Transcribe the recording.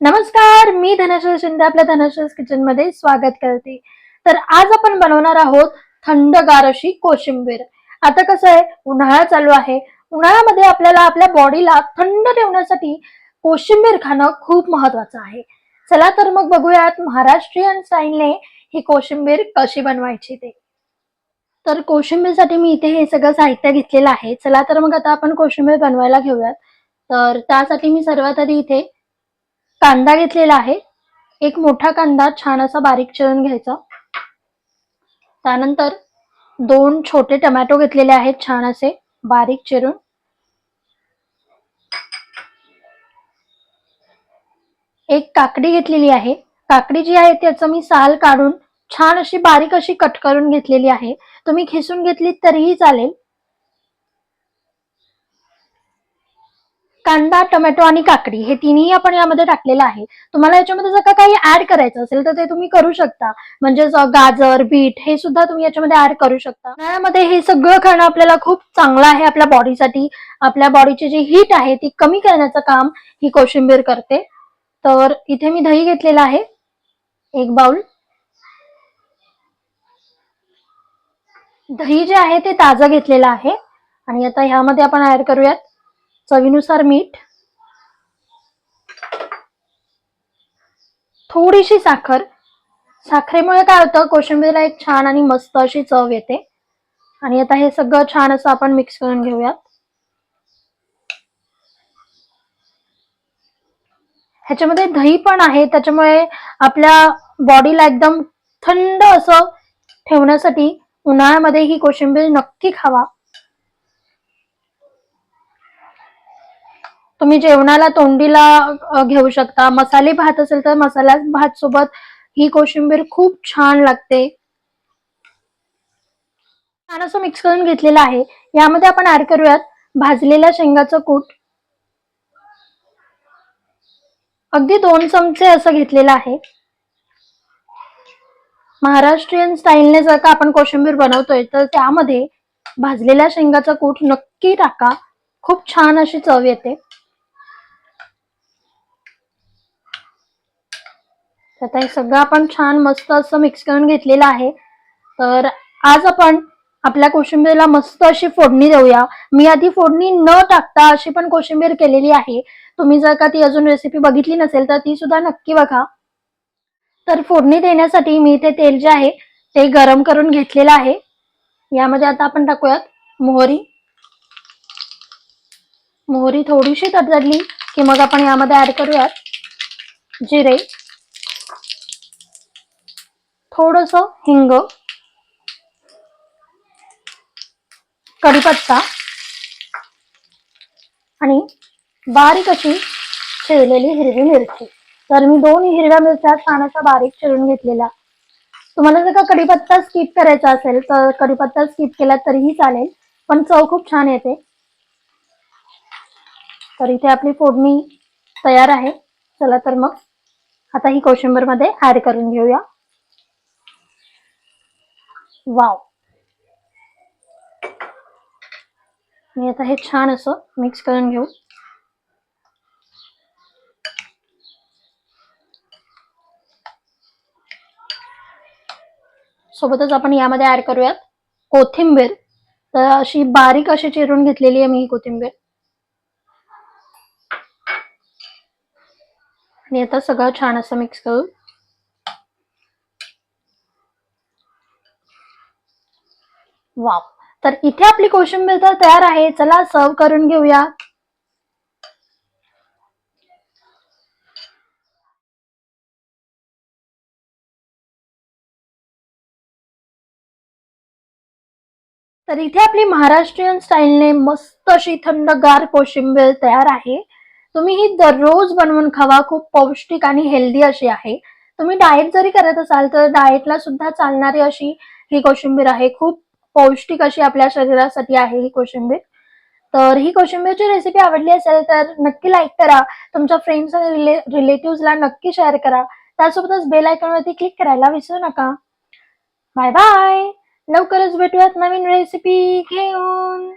नमस्कार मी धनश्री शिंदे आपल्या धनश्री किचनमध्ये स्वागत करते. तर आज आपण बनवणार आहोत थंडगार अशी कोशिंबीर. आता कसं आहे उन्हाळा चालू आहे. उन्हाळ्यामध्ये आपल्याला आपल्या बॉडीला थंड ठेवण्यासाठी कोशिंबीर खाणं खूप महत्वाचं आहे. चला तर मग बघूयात महाराष्ट्रीयन स्टाईलने ही कोशिंबीर कशी बनवायची ते. तर कोशिंबीरसाठी मी इथे हे सगळं साहित्य घेतलेलं आहे. चला तर मग आता आपण कोशिंबीर बनवायला घेऊयात. तर त्यासाठी मी सर्वात आधी इथे कांदा घेतलेला आहे. एक मोठा कांदा छान असा बारीक चिरून घ्यायचा. त्यानंतर दोन छोटे टमॅटो घेतलेले आहेत छान असे बारीक चिरून. एक काकडी घेतलेली आहे. काकडी जी आहे त्याचं मी साल काढून छान अशी बारीक अशी कट करून घेतलेली आहे. तुम्ही खिसून घेतली तरीही चालेल. कांदा टोमॅटो आणि काकडी हे तिन्ही आपण यामध्ये टाकलेलं आहे. तुम्हाला याच्यामध्ये जर का काही ऍड करायचं असेल तर ते तुम्ही करू शकता. म्हणजे गाजर बीट हे सुद्धा तुम्ही याच्यामध्ये ऍड करू शकता. उन्हाळ्यामध्ये हे सगळं खाणं आपल्याला खूप चांगलं आहे आपल्या बॉडीसाठी आपल्या बॉडीची जी हीट आहे ती कमी करण्याचं काम ही कोशिंबीर करते. तर इथे मी दही घेतलेलं आहे. एक बाउल दही जे आहे ते ताजं घेतलेलं आहे. आणि आता ह्यामध्ये आपण ऍड करूयात. चवीनुसार मीठ थोडीशी साखर. साखरेमुळे काय होतं कोशिंबीरला एक छान आणि मस्त अशी चव येते. आणि आता हे सगळं छान असं आपण मिक्स करून घेऊयात. ह्याच्यामध्ये दही पण आहे त्याच्यामुळे आपल्या बॉडीला एकदम थंड असं ठेवण्यासाठी उन्हाळ्यामध्ये ही कोशिंबीर नक्की खावा. तुम्ही जेवणाला तोंडीला घेऊ शकता. मसाले भात असेल तर मसाला भात सोबत ही कोशिंबीर खूप छान लागते. छान असं मिक्स करून घेतलेलं आहे. यामध्ये आपण ऍड करूयात भाजलेल्या शेंगाचं कूट. अगदी दोन चमचे असं घेतलेलं आहे. महाराष्ट्रीयन स्टाईलने जर का आपण कोशिंबीर बनवतोय तर त्यामध्ये भाजलेल्या शेंगाचा कूट नक्की टाका. खूप छान अशी चव येते. आता हे सगळं आपण छान मस्त असं मिक्स करून घेतलेलं आहे. तर आज आपण आपल्या कोशिंबीरला मस्त अशी फोडणी देऊया. मी आधी फोडणी न टाकता अशी पण कोशिंबीर केलेली आहे. तुम्ही जर का ती अजून रेसिपी बघितली नसेल तर ती सुद्धा नक्की बघा. तर फोडणी देण्यासाठी मी ते तेल जे आहे ते गरम करून घेतलेलं आहे. यामध्ये आता आपण टाकूयात मोहरी. मोहरी थोडीशी तडतडली की मग आपण यामध्ये ऍड करूयात जिरे. थोडस हिंग कढीपत्ता आणि बारीक अशी चिरलेली हिरवी मिरची. तर मी दोन हिरव्या मिरच्या छान बारीक चिरून घेतलेल्या. तुम्हाला जर का कढीपत्ता स्किप करायचा असेल तर कढीपत्ता स्किप केला तरीही चालेल पण चव खूप छान येते. तर इथे आपली फोडणी तयार आहे. चला तर मग आता ही कोशिंबीरमध्ये ऍड करून घेऊया. वाव मी आता हे छान असं मिक्स करून घेऊ. सोबतच आपण यामध्ये ऍड करूयात कोथिंबीर. तर अशी बारीक अशी चिरून घेतलेली आहे मी ही कोथिंबीर. आणि आता सगळं छान असं मिक्स करू वाव. तर इथे आपली कोशिंबीर तर तयार आहे. चला सर्व करून घेऊया. तर इथे आपली महाराष्ट्रीयन स्टाईलने मस्त अशी थंडगार कोशिंबीर तयार आहे. तुम्ही ही दररोज बनवून खावा. खूप पौष्टिक आणि हेल्दी अशी आहे. तुम्ही डाएट जरी करत असाल तर डाएटला सुद्धा चालणारी अशी ही कोशिंबीर आहे. खूप पौष्टिक अशी आपल्या शरीरासाठी आहे ही कोशिंबीर. तर ही कोशिंबीरची रेसिपी आवडली असेल तर नक्की लाईक करा. तुमच्या फ्रेंड्स आणि रिले रिलेटिव्हला नक्की शेअर करा. त्यासोबतच बेल आयकॉनवरती क्लिक करायला विसरू नका. बाय बाय लवकरच भेटूयात नवीन रेसिपी घेऊन.